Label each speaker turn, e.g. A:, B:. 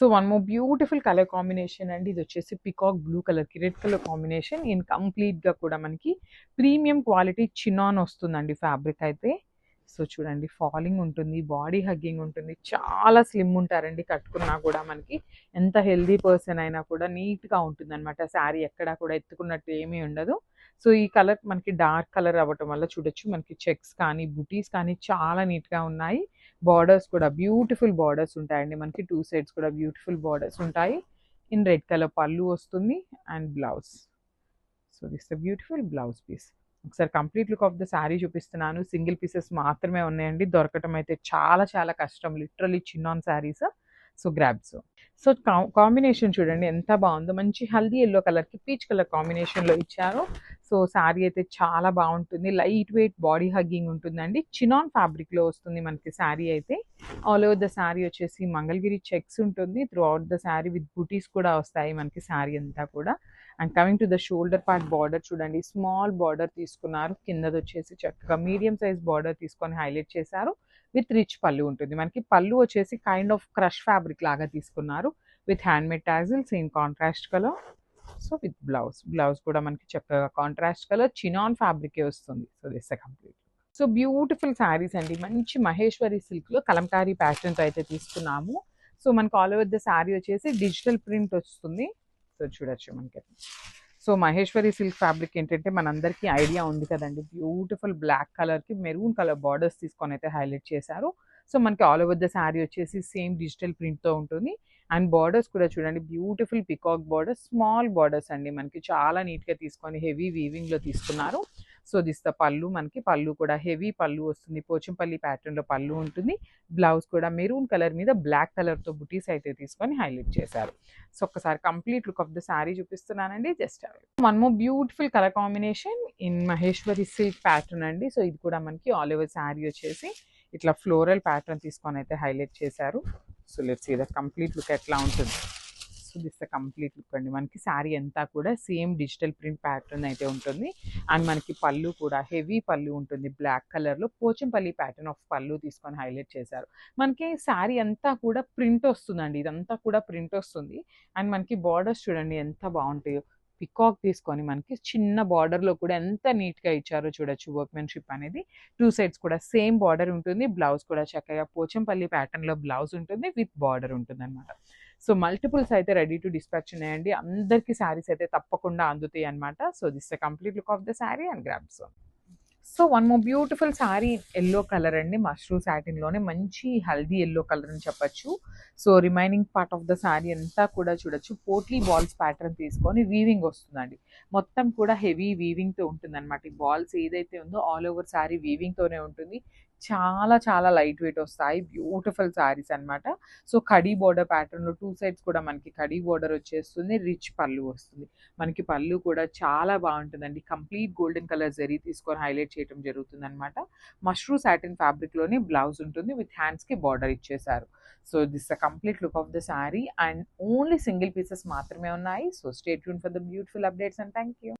A: So one more beautiful colour combination అండి. ఇది వచ్చేసి పికాక్ బ్లూ కలర్కి రెడ్ కలర్ కాంబినేషన్ ఇన్ కంప్లీట్గా కూడా మనకి ప్రీమియం క్వాలిటీ చినాన్ వస్తుందండి ఫ్యాబ్రిక్ అయితే. సో చూడండి ఫాలింగ్ ఉంటుంది బాడీ హగ్గింగ్ ఉంటుంది. చాలా స్లిమ్ ఉంటారండి కట్టుకున్నా కూడా మనకి. ఎంత హెల్దీ పర్సన్ అయినా కూడా నీట్గా ఉంటుంది అనమాట శారీ ఎక్కడా కూడా ఎత్తుకున్నట్టు ఏమీ ఉండదు. సో ఈ కలర్ మనకి డార్క్ కలర్ అవ్వటం వల్ల చూడొచ్చు. మనకి చెక్స్ కానీ బుటీస్ కానీ చాలా నీట్గా ఉన్నాయి. బార్డర్స్ కూడా బ్యూటిఫుల్ బార్డర్స్ ఉంటాయండి. మనకి టూ సైడ్స్ కూడా బ్యూటిఫుల్ బార్డర్స్ ఉంటాయి. ఇన్ రెడ్ కలర్ పళ్ళు వస్తుంది and blouse. So this the beautiful blouse piece. ఒకసారి complete look of the sari చూపిస్తున్నాను. సింగిల్ పీసెస్ మాత్రమే ఉన్నాయండి. దొరకటం అయితే చాలా చాలా కష్టం. Literally chinon sarees. So grabs. So combination చూడండి. ఎంత బాగుందో. మంచి హల్దీ ఎల్లో కలర్కి పీచ్ కలర్ కాంబినేషన్లో ఇచ్చారు. సో శారీ అయితే చాలా బాగుంటుంది. లైట్ వెయిట్ బాడీ హగ్గింగ్ ఉంటుందండి. చినాన్ ఫ్యాబ్రిక్లో వస్తుంది మనకి శారీ అయితే. ఆల్ ఓవర్ ద శారీ వచ్చేసి మంగళగిరి చెక్స్ ఉంటుంది. Throughout the sari with butis కూడా వస్తాయి మనకి శారీ అంతా కూడా. And coming to the shoulder part border చూడండి. స్మాల్ బార్డర్ తీసుకున్నారు. కిందది వచ్చేసి చక్కగా మీడియం సైజ్ బార్డర్ తీసుకొని హైలైట్ చేశారు. విత్ రిచ్ పళ్ళు ఉంటుంది. మనకి పళ్ళు వచ్చేసి కైండ్ ఆఫ్ క్రష్ ఫ్యాబ్రిక్ లాగా తీసుకున్నారు. With handmade same contrast colour so with blouse. Blouse కూడా మనకి చక్కగా కాంట్రాస్ట్ కలర్ చినాన్ ఫ్యాబ్రికే వస్తుంది. So this complete so beautiful saris అండి. మంచి మహేశ్వరి సిల్క్లో కలంకారీ ప్యాటర్న్స్ అయితే తీసుకున్నాము. సో మనకు ఆల్ ఓవర్ ద శారీ వచ్చేసి డిజిటల్ ప్రింట్ వస్తుంది. సో చూడొచ్చు మనకి. సో మహేశ్వరి సిల్క్ ఫ్యాబ్రిక్ ఏంటంటే మనందరికీ ఐడియా ఉంది కదండి. బ్యూటిఫుల్ బ్లాక్ కలర్కి మెరూన్ కలర్ బార్డర్స్ తీసుకొని అయితే హైలైట్ చేశారు. సో మనకి ఆల్ ఓవర్ ద శారీ వచ్చేసి సేమ్ డిజిటల్ ప్రింట్తో ఉంటుంది. అండ్ బార్డర్స్ కూడా చూడండి beautiful peacock borders small borders అండి. మనకి చాలా నీట్గా తీసుకొని హెవీ వీవింగ్లో తీసుకున్నారు. సో దిస్ ద పళ్ళు మనకి పళ్ళు కూడా హెవీ పళ్ళు వస్తుంది. పోచంపల్లి ప్యాటర్న్లో పళ్ళు ఉంటుంది. బ్లౌజ్ కూడా మెరూన్ కలర్ మీద బ్లాక్ కలర్తో బుటీస్ అయితే తీసుకొని హైలైట్ చేశారు. సో ఒక్కసారి complete look of the sari చూపిస్తున్నానండి. Just one more beautiful colour combination in Maheshwari silk pattern అండి. సో ఇది కూడా మనకి ఆల్ ఓవర్ శారీ వచ్చేసి ఇట్లా ఫ్లోరల్ ప్యాటర్న్ తీసుకొని అయితే హైలైట్ చేశారు. సో లెట్స్ ఇది కంప్లీట్ లుక్ ఎట్లా ఉంటుంది? సో దిస్ కంప్లీట్ లుక్ అండి. మనకి శారీ అంతా కూడా సేమ్ డిజిటల్ ప్రింట్ ప్యాటర్న్ అయితే ఉంటుంది. అండ్ మనకి పళ్ళు కూడా హెవీ పళ్ళు ఉంటుంది. బ్లాక్ కలర్లో పోచంపల్లి ప్యాటర్న్ ఆఫ్ పళ్ళు తీసుకొని హైలైట్ చేశారు. మనకి శారీ అంతా కూడా ప్రింట్ వస్తుందండి. ఇదంతా కూడా ప్రింట్ వస్తుంది. అండ్ మనకి బార్డర్స్ చూడండి ఎంత బాగుంటాయో. పికాక్ తీసుకొని మనకి చిన్న బార్డర్లో కూడా ఎంత నీట్గా ఇచ్చారో చూడొచ్చు వర్క్మెన్షిప్ అనేది. టూ సైడ్స్ కూడా సేమ్ బార్డర్ ఉంటుంది. బ్లౌజ్ కూడా చక్కగా పోచంపల్లి ప్యాటర్న్లో బ్లౌజ్ ఉంటుంది విత్ బార్డర్ ఉంటుంది అనమాట సో మల్టిపుల్స్ అయితే రెడీ టు డిస్పాచ్ ఉన్నాయండి. అందరికీ శారీస్ అయితే తప్పకుండా అందుతాయి అనమాట so this the complete look of the sari and grabs so one more beautiful sari yellow colour అండి. మష్రూ సాటిన్లోనే మంచి హెల్దీ ఎల్లో కలర్ అని చెప్పచ్చు. So remaining part of the sari అంతా కూడా చూడొచ్చు. పోట్లీ బాల్స్ ప్యాటర్న్ తీసుకొని వీవింగ్ వస్తుందండి. మొత్తం కూడా హెవీ వీవింగ్తో ఉంటుంది అనమాట ఈ బాల్స్ ఏదైతే ఉందో ఆల్ ఓవర్ శారీ వీవింగ్తోనే ఉంటుంది. చాలా చాలా లైట్ వెయిట్ వస్తాయి. బ్యూటిఫుల్ శారీస్ అనమాట సో కడీ బోర్డర్ ప్యాటర్న్లో టూ సైడ్స్ కూడా మనకి కడీ బోర్డర్ వచ్చేస్తుంది. రిచ్ పళ్ళు వస్తుంది. మనకి పళ్ళు కూడా చాలా బాగుంటుందండి. కంప్లీట్ గోల్డెన్ కలర్ జరీ తీసుకొని హైలైట్ చేయడం జరుగుతుంది అనమాట మష్రూ సాటిన్ ఫ్యాబ్రిక్లోనే బ్లౌజ్ ఉంటుంది. విత్ హ్యాండ్స్కి బార్డర్ ఇచ్చేసారు so this the complete look of the sari and only single pieces మాత్రమే ఉన్నాయి. So stay tuned for the beautiful updates and thank you.